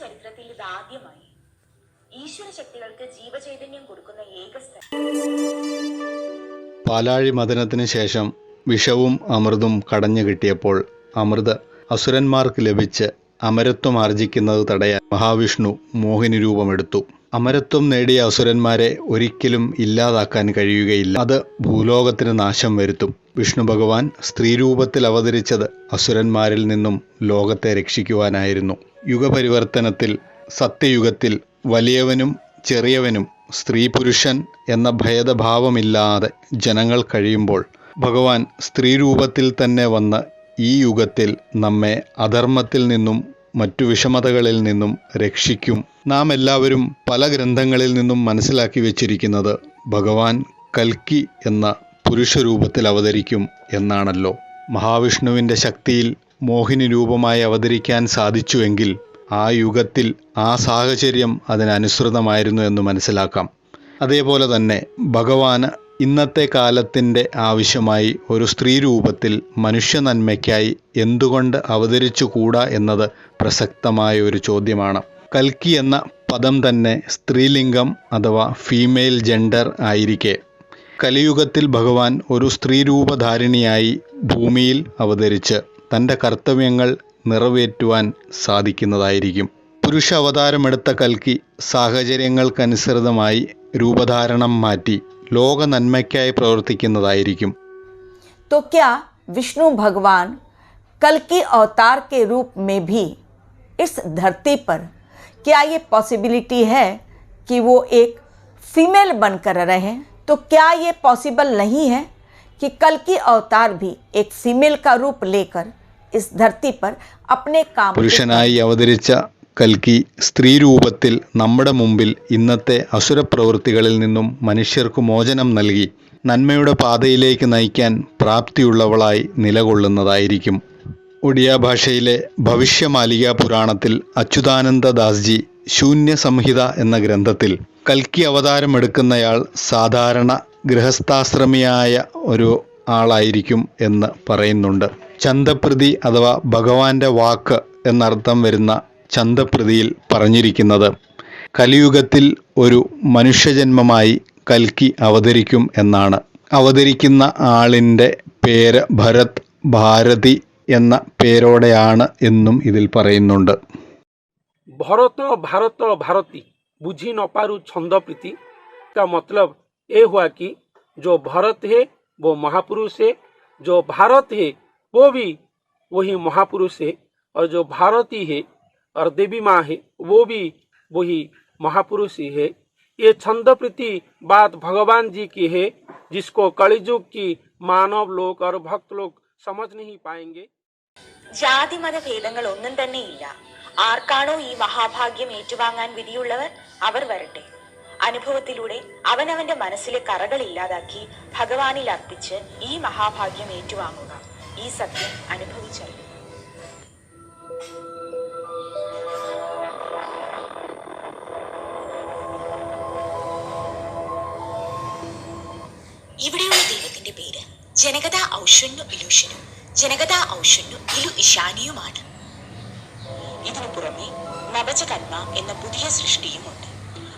ചരിത്രത്തിൽ ഇത് ആദ്യമായി. ഈശ്വര ശക്തികൾക്ക് ജീവചൈതന്യം കൊടുക്കുന്ന ഏക പാലാഴി മദനത്തിന് ശേഷം വിഷവും അമൃതും കടഞ്ഞു കിട്ടിയപ്പോൾ അമൃത് അസുരന്മാർക്ക് ലഭിച്ച് അമരത്വം ആർജിക്കുന്നത് തടയാൻ മഹാവിഷ്ണു മോഹിനി രൂപമെടുത്തു. അമരത്വം നേടിയ അസുരന്മാരെ ഒരിക്കലും ഇല്ലാതാക്കാൻ കഴിയുകയില്ല. അത് ഭൂലോകത്തിന് നാശം വരുത്തും. വിഷ്ണു ഭഗവാൻ സ്ത്രീരൂപത്തിൽ അവതരിച്ചത് അസുരന്മാരിൽ നിന്നും ലോകത്തെ രക്ഷിക്കുവാനായിരുന്നു. യുഗപരിവർത്തനത്തിൽ സത്യയുഗത്തിൽ വലിയവനും ചെറിയവനും സ്ത്രീ പുരുഷൻ എന്ന ഭേദഭാവമില്ലാതെ ജനങ്ങൾ കഴിയുമ്പോൾ ഭഗവാൻ സ്ത്രീരൂപത്തിൽ തന്നെ വന്ന് ഈ യുഗത്തിൽ നമ്മെ അധർമ്മത്തിൽ നിന്നും മറ്റു വിഷമതകളിൽ നിന്നും രക്ഷിക്കും. നാം എല്ലാവരും പല ഗ്രന്ഥങ്ങളിൽ നിന്നും മനസ്സിലാക്കി വച്ചിരിക്കുന്നത് ഭഗവാൻ കൽക്കി എന്ന പുരുഷരൂപത്തിൽ അവതരിക്കും എന്നാണല്ലോ. മഹാവിഷ്ണുവിന്റെ ശക്തിയിൽ മോഹിനി രൂപമായി അവതരിക്കാൻ സാധിച്ചുവെങ്കിൽ ആ യുഗത്തിൽ ആ സാഹചര്യം അതിനനുസൃതമായിരുന്നു എന്ന് മനസ്സിലാക്കാം. അതേപോലെ തന്നെ ഭഗവാന് ഇന്നത്തെ കാലത്തിന്റെ ആവശ്യമായി ഒരു സ്ത്രീ രൂപത്തിൽ മനുഷ്യ നന്മയ്ക്കായി എന്തുകൊണ്ട് അവതരിച്ചുകൂടാ എന്നത് പ്രസക്തമായ ഒരു ചോദ്യമാണ്. കൽക്കി എന്ന പദം തന്നെ സ്ത്രീലിംഗം അഥവാ ഫീമെയിൽ ജെൻഡർ ആയിരിക്കെ. കലിയുഗത്തിൽ ഭഗവാൻ ഒരു സ്ത്രീരൂപധാരിണിയായി ഭൂമിയിൽ അവതരിച്ച് തൻ്റെ കർത്തവ്യങ്ങൾ നിറവേറ്റുവാൻ സാധിക്കുന്നതായിരിക്കും പുരുഷ അവതാരമെടുത്ത കൽക്കി സാഹചര്യങ്ങൾക്കനുസൃതമായി രൂപധാരണം മാറ്റി ലോക നന്മയ്ക്കായി പ്രവർത്തിക്കുന്നതായിരിക്കും तो क्या विष्णु भगवान कल की अवतार के रूप में भी इस धरती पर क्या ये पॉसिबिलिटी है कि वो एक फीमेल बनकर रहें तो क्या ये पॉसिबल नहीं है कि कल की अवतार भी एक फीमेल का रूप लेकर इस धरती पर अपने काम को പുരുഷനായി അവതരിച്ച കൽക്കി സ്ത്രീരൂപത്തിൽ നമ്മുടെ മുമ്പിൽ ഇന്നത്തെ അസുരപ്രവൃത്തികളിൽ നിന്നും മനുഷ്യർക്ക് മോചനം നൽകി നന്മയുടെ പാതയിലേക്ക് നയിക്കാൻ പ്രാപ്തിയുള്ളവളായി നിലകൊള്ളുന്നതായിരിക്കും ഒഡിയ ഭാഷയിലെ ഭവിഷ്യമാലിക പുരാണത്തിൽ അച്യുതാനന്ദ ദാസ്ജി ശൂന്യ സംഹിത എന്ന ഗ്രന്ഥത്തിൽ കൽക്കി അവതാരം എടുക്കുന്നയാൾ സാധാരണ ഗൃഹസ്ഥാശ്രമിയായ ഒരു ആളായിരിക്കും എന്ന് പറയുന്നുണ്ട്. ചന്തപ്രതി അഥവാ ഭഗവാന്റെ വാക്ക് എന്നർത്ഥം വരുന്ന ചന്തപ്രതിയിൽ പറഞ്ഞിരിക്കുന്നത് കലിയുഗത്തിൽ ഒരു മനുഷ്യജന്മമായി കൽക്കി അവതരിക്കും എന്നാണ്. അവതരിക്കുന്ന ആളിന്റെ പേര് ഭരത് ഭാരതി എന്ന പേരോടെയാണ് എന്നും ഇതിൽ പറയുന്നുണ്ട്. ഭരത ഭാരത ഭാരതി. बुझी न पारू छंद प्रीति का मतलब ये हुआ कि जो भरत है वो महापुरुष है जो भारत है वो भी वही महापुरुष है और जो भारती है और देवी माँ है वो भी वही महापुरुष ही है ये छंद प्रीति बात भगवान जी की है जिसको कलिजुग की मानव लोग और भक्त लोग समझ नहीं पाएंगे ജാതി മത ഭേദങ്ങൾ ഒന്നും തന്നെ ഇല്ല ആർക്കാണോ ഈ മഹാഭാഗ്യം ഏറ്റുവാങ്ങാൻ വിധിയുള്ളവർ അവർ വരട്ടെ. അനുഭവത്തിലൂടെ അവനവന്റെ മനസ്സിലെ കറകൾ ഇല്ലാതാക്കി ഭഗവാനിൽ അർപ്പിച്ച് ഈ മഹാഭാഗ്യം ഏറ്റുവാങ്ങുക. ഈ സത്യം അനുഭവിച്ചറിയുക. ഇവിടെയുള്ള ദൈവത്തിന്റെ പേര് ജനകത ഔഷന്യു ഇലൂഷനും ജനകത ഔഷന്യു ഇലു ഇഷാനിയുമാണ് ഇതിനു പുറമെ നവചകന്മ എന്ന പുതിയ സൃഷ്ടിയുമുണ്ട്